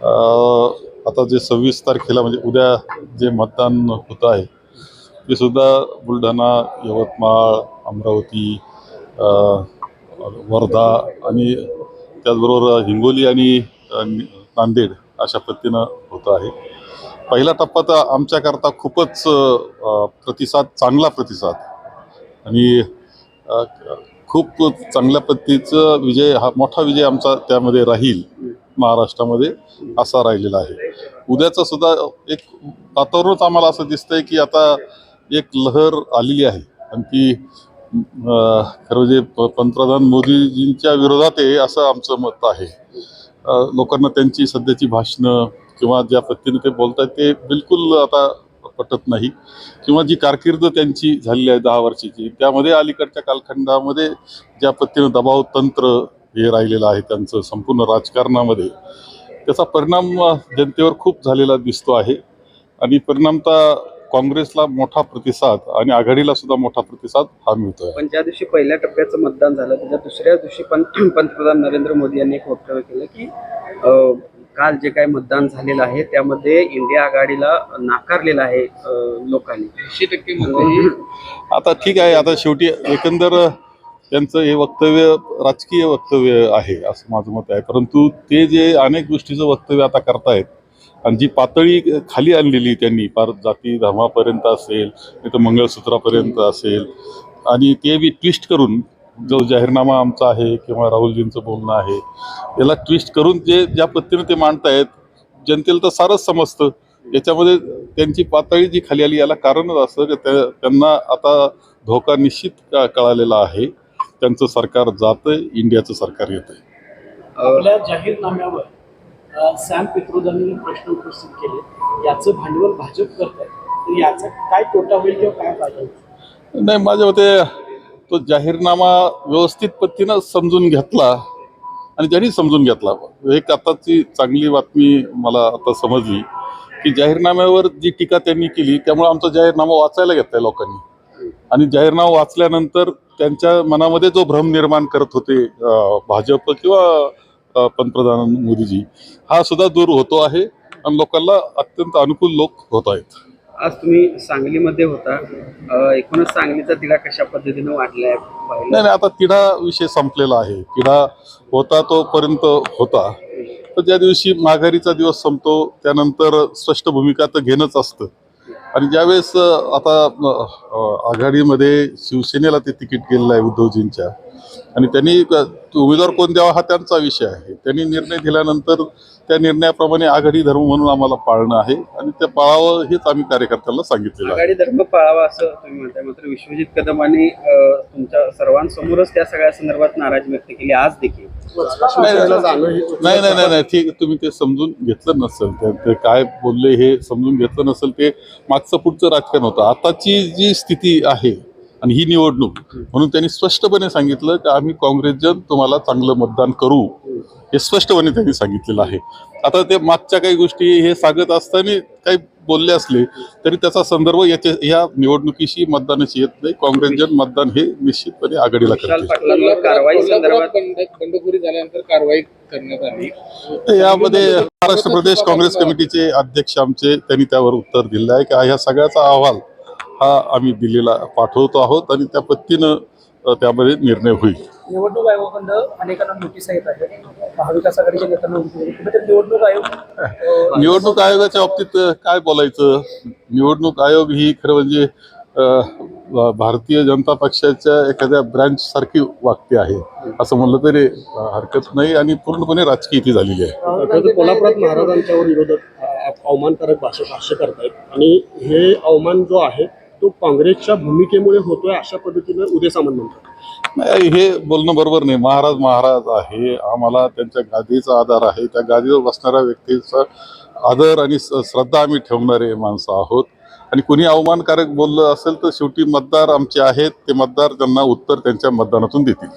आता जे सव्वीस तारखेला म्हणजे उद्या जे मतदान होत आहे ते सुद्धा बुलढाणा यवतमाळ अमरावती वर्धा आणि त्याचबरोबर हिंगोली आणि नांदेड अशा पद्धतीनं होत आहे. पहिला टप्पा तर आमच्याकरता खूपच प्रतिसाद चांगला प्रतिसाद आणि खूप चांगल्या पद्धतीचं विजय हा मोठा विजय आमचा त्यामध्ये राहील. महाराष्ट्रामध्ये असा राहिलेला आहे. उद्याचं सुद्धा एक वातावरणच आम्हाला असं दिसतंय की आता एक लहर आलेली आहे. आणि ती खरं म्हणजे प- पंतप्रधान मोदीजींच्या विरोधात आहे असं आमचं मत आहे. लोकांना त्यांची सध्याची भाषणं किंवा ज्या पद्धतीने ते बोलत आहेत ते बिलकुल आता पटत नाही. किंवा जी कारकीर्द त्यांची झालेली आहे दहा वर्षाची त्यामध्ये अलीकडच्या कालखंडामध्ये ज्या पद्धतीनं दबाव तंत्र हे राहिलेलं आहे त्यांचं संपूर्ण राजकारणामध्ये. त्याचा परिणाम जनतेवर खूप झालेला दिसतो आहे. आणि परिणामतः काँग्रेसला मोठा प्रतिसाद आणि आघाडीला सुद्धा मोठा प्रतिसाद हा मिळतोय. पण ज्या दिवशी पहिल्या टप्प्याचं मतदान झालं त्याच्या दुसऱ्या दिवशी पण पंतप्रधान नरेंद्र मोदी यांनी एक वक्तव्य केलं की अं, काल जे काही मतदान झालेलं आहे त्यामध्ये इंडिया आघाडीला नाकारलेलं आहे लोकांनी. ऐंशी टक्के आता ठीक आहे आता शेवटी एकंदर त्यांचं हे वक्तव्य राजकीय वक्तव्य आहे असं माझं मत आहे. परंतु ते जे अनेक गोष्टीचं वक्तव्य आता करतायत आणि जी पातळी खाली आणलेली त्यांनी फार जाती धर्मापर्यंत असेल नाही तर मंगळसूत्रापर्यंत असेल आणि ते बी ट्विस्ट करून जो जाहीरनामा आमचा आहे किंवा राहुलजींचं बोलणं आहे याला ट्विस्ट करून जे ज्या पद्धतीने ते मांडतायत जनतेला तर सारंच समजतं. याच्यामध्ये त्यांची पातळी जी खाली आली याला कारणच असं की त्या- त्यांना आता धोका निश्चित कळालेला आहे. त्यांचं सरकार जातंय इंडियाचं सरकार येतंय. आपल्या जाहीरनाम्यावर सॅम पित्रोदांनी प्रश्न उपस्थित केले. याचं भांडवल भाजप करत आहे तर याचा काय तोटा होईल किंवा काय फायदा होईल? नाही माझ्या मते तो जाहीरनामा व्यवस्थित पद्धतीनं समजून घेतला आणि ज्यांनी समजून घेतला. एक आताची चांगली बातमी मला आता समजली की जाहीरनाम्यावर जी टीका त्यांनी केली त्यामुळे आमचा जाहीरनामा वाचायला घेतलाय लोकांनी. आणि जाहीरनामा वाचल्यानंतर त्यांच्या मनामध्ये जो भ्रम निर्माण करत होते भाजप किंवा पंतप्रधान मोदीजी हा सुद्धा दूर होतो आहे आणि लोकांना अत्यंत अनुकूल लोक होत आहेत. आज तुम्ही सांगलीमध्ये होता. एकूणच सांगलीचा तिढा कशा पद्धतीनं वाढलाय नाही नाही आता तिढा विषय संपलेला आहे. तिढा होता तोपर्यंत होता. तर ज्या दिवशी माघारीचा दिवस संपतो त्यानंतर स्पष्ट भूमिका तर घेणंच असतं. आणि ज्यावेळेस आता आघाडीमध्ये शिवसेनेला ते तिकीट गेलेलं आहे उद्धवजींच्या. आणि त्यांनी उमेदवार कोण द्यावा हा त्यांचा विषय आहे. त्यांनी निर्णय दिल्यानंतर त्या निर्णयाप्रमाणे आघाडी धर्म म्हणून आम्हाला पाळणं आहे. आणि ते पाळावं हेच आम्ही कार्यकर्त्यांना सांगितलेलं आघाडी धर्म पाळावा असं तुम्ही म्हणताय. मात्र विश्वजित कदमांनी तुमच्या सर्वांसमोरच त्या सगळ्या संदर्भात नाराजी व्यक्त केली. आज देखील. नाही नाही नाही. नाही नाही ठीक तुम्ही ते समजून घेतलं नसेल. ते- ते काय बोलले हे समजून घेतलं नसेल ते मागचं पुढचं राजकारण होतं. आताची जी स्थिती आहे आणि ही निवडणूक. म्हणून त्यांनी स्पष्टपणे सांगितलं की आम्ही काँग्रेसजन तुम्हाला चांगलं मतदान करू. हे स्पष्टपणे त्यांनी सांगितलेलं आहे. आता ते मागच्या काही गोष्टी हे सांगत असताना काही बोलले असले तरी त्याचा संदर्भ याच्या या निवडणुकीशी मतदानाशी येत नाही. काँग्रेसजन मतदान हे निश्चितपणे आघाडीला करते कारवाई संदर्भात बंड- बंडखोरी झाल्यानंतर कारवाई करण्यात आली. तर यामध्ये महाराष्ट्र प्रदेश काँग्रेस कमिटीचे अध्यक्ष आमचे त्यांनी त्यावर उत्तर दिलं आहे. की ह्या सगळ्याचा अहवाल हा आम्ही दिलेला पाठवतो आहोत आणि त्या पद्धतीनं अ, त्यामध्ये निर्णय होईल. निवडणूक अनेकांना नोटीस येत आहे. महाविकास आघाडीच्या नेत्यांना निवडणूक आयोग निवडणूक आयोगाच्या बाबतीत काय बोलायचं? निवडणूक आयोग ही खरं म्हणजे भारतीय जनता पक्षाच्या एखाद्या ब्रँच सारखी वागते आहे. असं म्हणलं तरी हरकत नाही आणि पूर्णपणे राजकीय ती झालेली आहे. तर कोल्हापुरात महाराजांच्यावर विरोधक अवमानकारक भाषा भाष्य करतायत. आणि हे अवमान जो आहे तो काँग्रेसच्या भूमिकेमुळे होतोय अशा पद्धतीनं उदय सामंत म्हणतात. नाही हे बोलणं बरोबर नाही. महाराज महाराज आहे. आम्हाला त्यांच्या गादीचा आधार आहे. त्या गादीवर बसणाऱ्या व्यक्तीचा आदर आणि श्रद्धा आम्ही ठेवणारे माणसं आहोत. आणि कुणी अवमानकारक बोललं असेल तर शेवटी मतदार आमचे आहेत. ते मतदार त्यांना उत्तर त्यांच्या मतदानातून देतील.